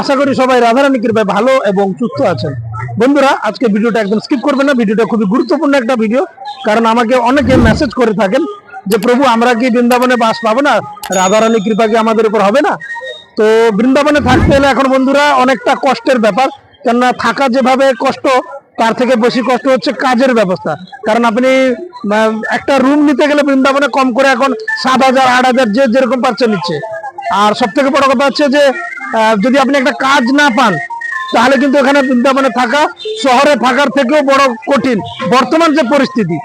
আশা করি সবাই রাধারানী কৃপায় ভালো এবং সুস্থ আছেন। বন্ধুরা, আজকে ভিডিওটা একদম স্কিপ করবেন না। ভিডিওটা খুবই গুরুত্বপূর্ণ একটা ভিডিও। কারণ আমাকে অনেকে মেসেজ করে থাকেন যে, প্রভু, আমরা কি বৃন্দাবনে বাস পাবো না? রাধারানী কৃপা কি আমাদের উপর হবে না? তো বৃন্দাবনে থাকতে হলে এখন বন্ধুরা অনেকটা কষ্টের ব্যাপার। কেননা থাকা যেভাবে কষ্ট, তার থেকে বেশি কষ্ট হচ্ছে কাজের ব্যবস্থা। কারণ আপনি একটা রুম নিতে গেলে বৃন্দাবনে কম করে এখন সাত হাজার, আট হাজার যে যেরকম পাচ্ছে নিচ্ছে। আর সব থেকে বড় কথা হচ্ছে যে যদি আপনি একটা কাজ না পান, তাহলে কিন্তু এখানে বৃন্দাবনে থাকা শহরে থাকার থেকেও বড় কঠিন। বর্তমান যে পরিস্থিতি।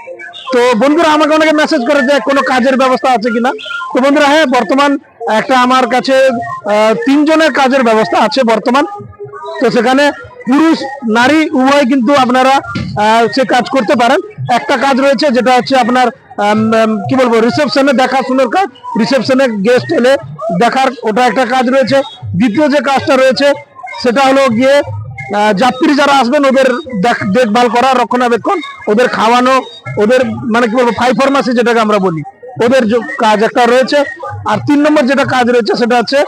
তো বন্ধুরা, আমাকে অনেকে মেসেজ করে যে কোনো কাজের ব্যবস্থা আছে কিনা? তো বন্ধুরা হ্যাঁ বর্তমান একটা আমার কাছে তিনজনের কাজের ব্যবস্থা আছে বর্তমান। তো সেখানে পুরুষ, নারী, উভয় কিন্তু আপনারা সে কাজ করতে পারেন। একটা কাজ রয়েছে, যেটা হচ্ছে আপনার কি বলব রিসেপশনে দেখাশোনার কাজ। রিসেপশনে গেস্ট এলে দেখার, ওটা একটা কাজ রয়েছে। দ্বিতীয় যে কাজটা রয়েছে, সেটা হলো গিয়ে যাত্রী যারা আসবেন, ওদের দেখ- দেখভাল করা, রক্ষণাবেক্ষণ, ওদের খাওয়ানো, ওদের মানে কি বলব ফাই ফার্মাসি যেটাকে আমরা বলি, ওদের কাজ একটা রয়েছে। আর তিন নম্বর যেটা কাজ রয়েছে, সেটা হচ্ছে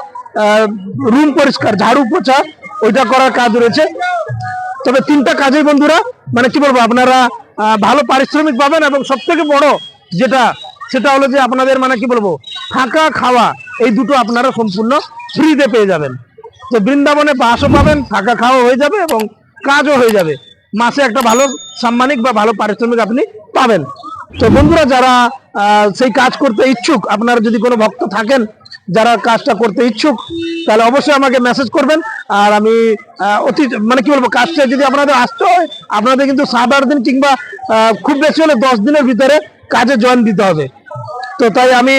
রুম পরিষ্কার, ঝাড়ু পোছা, ওইটা করার কাজ রয়েছে। তবে তিনটা কাজেই বন্ধুরা মানে কি বলব, আপনারা ভালো পারিশ্রমিক পাবেন এবং সব থেকে বড় যেটা, সেটা হলো যে আপনাদের মানে কি বলব, থাকা, খাওয়া, এই দুটো আপনারা সম্পূর্ণ ফ্রিতে পেয়ে যাবেন। তো বৃন্দাবনে বাসও পাবেন, থাকা খাওয়া হয়ে যাবে এবং কাজও হয়ে যাবে। মাসে একটা ভালো সাম্মানিক বা ভালো পারিশ্রমিক আপনি পাবেন। তো বন্ধুরা, যারা সেই কাজ করতে ইচ্ছুক, আপনারা যদি কোনো ভক্ত থাকেন, যারা কাজটা করতে ইচ্ছুক, তাহলে অবশ্যই আমাকে মেসেজ করবেন। আর আমি অতি মানে কি বলব, কাজটা যদি আপনাদের আসতে হয়, আপনাদের কিন্তু সাত আট দিন কিংবা খুব বেশি হলে দশ দিনের ভিতরে কাজে জয়েন দিতে হবে। তো তাই আমি,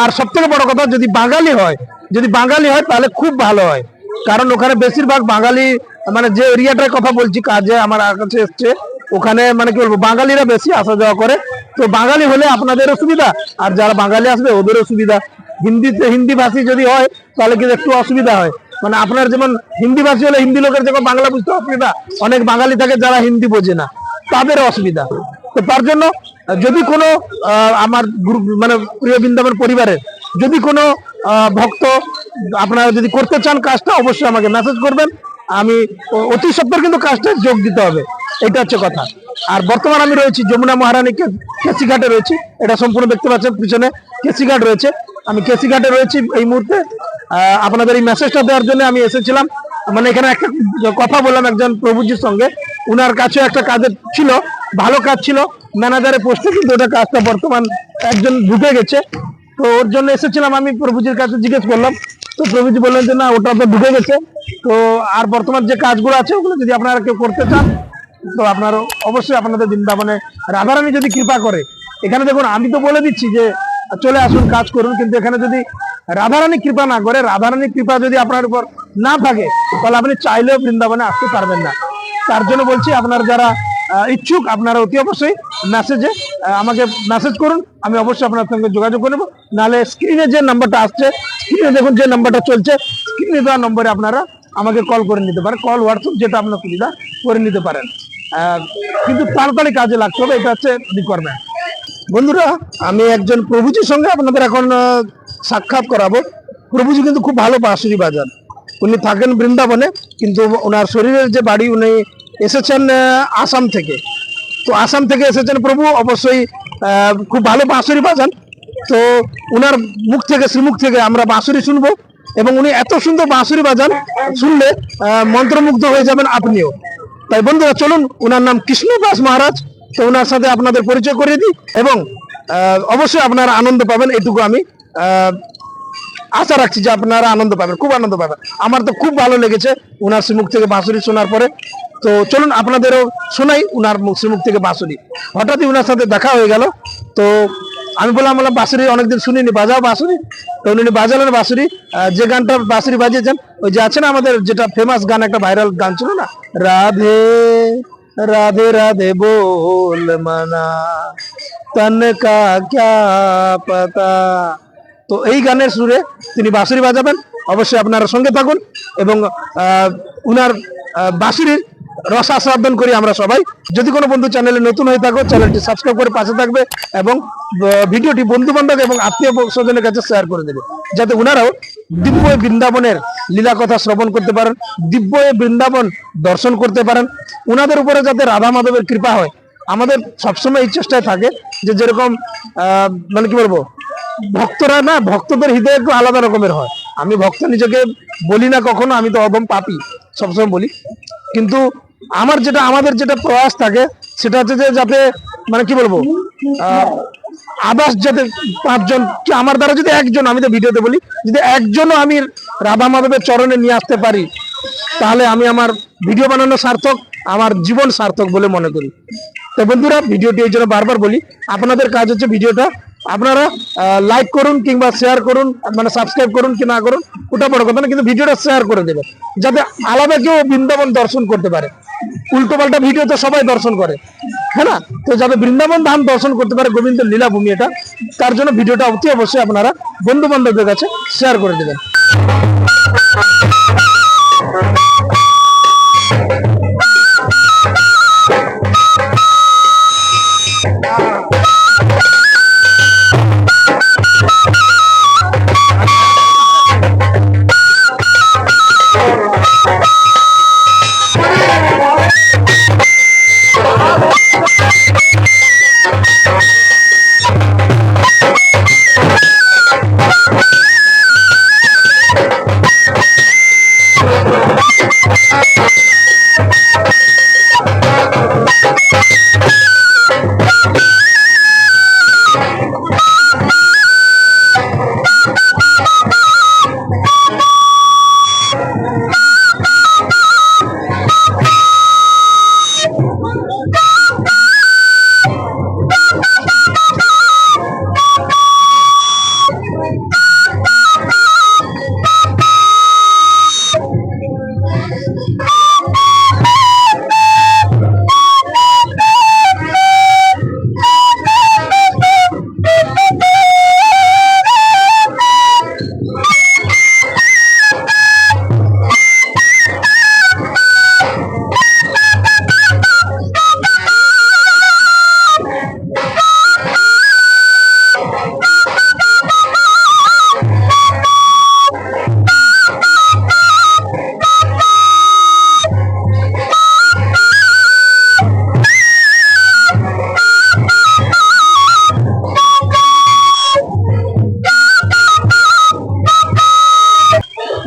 আর সব থেকে বড় কথা, যদি বাঙালি হয় যদি বাঙালি হয়, তাহলে খুব ভালো হয়। কারণ ওখানে বেশিরভাগ বাঙালি মানে যে এরিয়াটার কথা বলছি, কাজে আমার কাছে এসছে, ওখানে মানে কি বলব, বাঙালিরা বেশি আসা যাওয়া করে। তো বাঙালি হলে আপনাদেরও সুবিধা, আর যারা বাঙালি আসবে, ওদেরও সুবিধা। হিন্দিতে হিন্দি ভাষী যদি হয়, তাহলে কিন্তু একটু অসুবিধা হয়। মানে আপনার যেমন হিন্দি ভাষী হলে হিন্দি লোকের যেমন বাংলা বুঝতে অসুবিধা, অনেক বাঙালি থাকে যারা হিন্দি বোঝে না তাদের অসুবিধা। তো তার জন্য যদি কোনো আমার গ্রুপ মানে প্রিয় বৃন্দাবন পরিবারের, যদি কোনো ভক্ত, আপনারা যদি করতে চান কাজটা, অবশ্যই আমাকে মেসেজ করবেন। আমি অতি সত্তর কিন্তু কাজটা যোগ দিতে হবে। এটা হচ্ছে কথা। আর বর্তমান আমি রয়েছি যমুনা মহারানীকে কেসিঘাটে রয়েছি। এটা সম্পূর্ণ দেখতে পাচ্ছেন, পিছনে কেসিঘাট রয়েছে। আমি কেসিঘাটে রয়েছি এই মুহূর্তে। আপনাদের এই মেসেজটা দেওয়ার জন্য আমি এসেছিলাম। মানে এখানে একটা কথা বললাম একজন প্রভুজির সঙ্গে। উনার কাছে একটা কাজের ছিল, ভালো কাজ ছিল। ম্যানেজারের পোস্টে কিন্তু ওটা কাজটা বর্তমান একজন ঢুকে গেছে। তো ওর জন্য এসেছিলাম আমি প্রভুজির কাছে জিজ্ঞেস করলাম। তো প্রভুজি বললেন যে, না, ওটা তো ঢুকে গেছে। তো আর বর্তমান যে কাজগুলো আছে, ওগুলো যদি আপনারা কেউ করতে চান, তো আপনার অবশ্যই আপনাদের বৃন্দাবনে রাধারানী যদি কৃপা করে। এখানে দেখুন, আমি তো বলে দিচ্ছি যে, চলে আসুন, কাজ করুন, কিন্তু এখানে যদি রাধারানী কৃপা না করে, রাধারানী কৃপা যদি আপনার উপর না থাকে, তাহলে আপনি চাইলেও বৃন্দাবনে আসতে পারবেন না। তার জন্য বলছি, আপনার যারা ইচ্ছুক, আপনারা অতি অবশ্যই মেসেজে আমাকে মেসেজ করুন, আমি অবশ্যই আপনার সঙ্গে যোগাযোগ করে নেব। নাহলে স্ক্রিনে যে নাম্বারটা আসছে স্ক্রিনে দেখুন যে নাম্বারটা চলছে স্ক্রিনে দেওয়া নম্বরে আপনারা আমাকে কল করে নিতে পারেন কল হোয়াটসঅ্যাপ যেটা আপনার সুবিধা করে নিতে পারেন। কিন্তু তাড়াতাড়ি কাজে লাগতে হবে, এটা হচ্ছে রিকোয়ারমেন্ট বন্ধুরা, আমি একজন প্রভুজির সঙ্গে আপনাদের এখন সাক্ষাৎ করাবো। প্রভুজি কিন্তু খুব ভালো বাঁশুরি বাজান উনি থাকেন বৃন্দাবনে, কিন্তু ওনার শরীরের যে বাড়ি, উনি এসেছেন আসাম থেকে। তো আসাম থেকে এসেছেন প্রভু, অবশ্যই খুব ভালো বাঁশুরি বাজান। তো উনার মুখ থেকে, শ্রীমুখ থেকে আমরা বাঁশুরি শুনব এবং উনি এত সুন্দর বাঁশুরি বাজান শুনলে মন্ত্রমুগ্ধ হয়ে যাবেন আপনিও। তাই বন্ধুরা, চলুন ওনার নাম কৃষ্ণদাস মহারাজ। তো ওনার সাথে আপনাদের পরিচয় করিয়ে দিই এবং অবশ্যই আপনারা আনন্দ পাবেন, এটুকু আমি আশা রাখছি যে আপনারা আনন্দ পাবেন, খুব আনন্দ পাবেন। আমার তো খুব ভালো লেগেছে ওনার শ্রীমুখ থেকে বাঁশুরি শোনার পরে। তো চলুন আপনাদেরও শোনাই উনার শ্রীমুখ থেকে বাঁশুরি। হঠাৎই উনার সাথে দেখা হয়ে গেল। তো আমি বললাম বললাম, বাঁশুরি অনেকদিন শুনিনি, বাজাও বাঁশুরি? তো উনি বাজালেন বাঁশুরি। যে গানটা বাঁশুরি বাজিয়েছেন, ওই যে আছে না আমাদের যেটা ফেমাস গান, একটা ভাইরাল গান ছিল না? রাধে রাধে রাধে বোল মানা, তন পাতা। তো এই গানের সুরে তিনি বাঁশুরি বাজাবেন। অবশ্যই আপনারা সঙ্গে থাকুন এবং উনার বাঁশুরির রস আস্বাদন করি আমরা সবাই। যদি কোনো বন্ধু চ্যানেলে নতুন হয়ে থাকো চ্যানেলটি সাবস্ক্রাইব করে পাশে থাকবে এবং ভিডিওটি বন্ধু বান্ধব এবং আত্মীয় স্বজনের কাছে শেয়ার করে দেবে। যাতে ওনারাও দিব্য বৃন্দাবনের লীলা কথা শ্রবণ করতে পারেন দিব্য বৃন্দাবন দর্শন করতে পারেন। ওনাদের উপরে যাতে রাধা মাধবের কৃপা হয়, আমাদের সবসময় এই চেষ্টায় থাকে যে যেরকম মানে কি বলব, ভক্তরা না, ভক্তদের হৃদয় একটু আলাদা রকমের হয়। আমি ভক্ত নিজেকে বলি না কখনো, আমি তো অদম পাপি, সবসময় বলি। কিন্তু আমার যেটা, আমাদের যেটা প্রয়াস থাকে, সেটা হচ্ছে যে যাতে মানে কি বলব আদার্স যাতে পাঁচজন, কি আমার দ্বারা যদি একজন, আমি তো ভিডিওতে বলি, যদি একজনও আমি রাধা মাধবের চরণে নিয়ে আসতে পারি, তাহলে আমি আমার ভিডিও বানানো সার্থক, আমার জীবন সার্থক বলে মনে করি। তো বন্ধুরা, ভিডিওটি এই জন্য বারবার বলি, আপনাদের কাজ হচ্ছে ভিডিওটা আপনারা লাইক করুন কিংবা শেয়ার করুন মানে সাবস্ক্রাইব করুন কি না করুন, ওটা বড় কথা না, কিন্তু ভিডিওটা শেয়ার করে দেবেন। যাতে আলাদা কেউ বৃন্দাবন দর্শন করতে পারে। উল্টো পাল্টা ভিডিও তো সবাই দর্শন করে। হ্যাঁ না? তো যাতে বৃন্দাবন ধাম দর্শন করতে পারে গোবিন্দ লীলা ভূমি এটা, তার জন্য ভিডিওটা অতি অবশ্যই আপনারা বন্ধু বান্ধবদের কাছে শেয়ার করে দেবেন।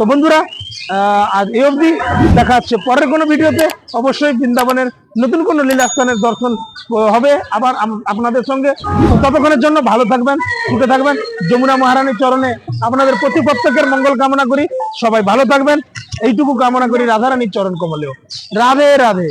তো বন্ধুরা আজ এই অবধি দেখা হচ্ছে পরের কোনো ভিডিওতে। অবশ্যই বৃন্দাবনের নতুন কোনো লীলাস্থানের দর্শন হবে। আবার আপনাদের সঙ্গে ততক্ষণের জন্য ভালো থাকবেন, সুখে থাকবেন। যমুনা মহারানীর চরণে আপনাদের প্রতি প্রত্যেকের মঙ্গল কামনা করি। সবাই ভালো থাকবেন। এইটুকু কামনা করি রাধারানীর চরণ কমলেও। রাধে রাধে।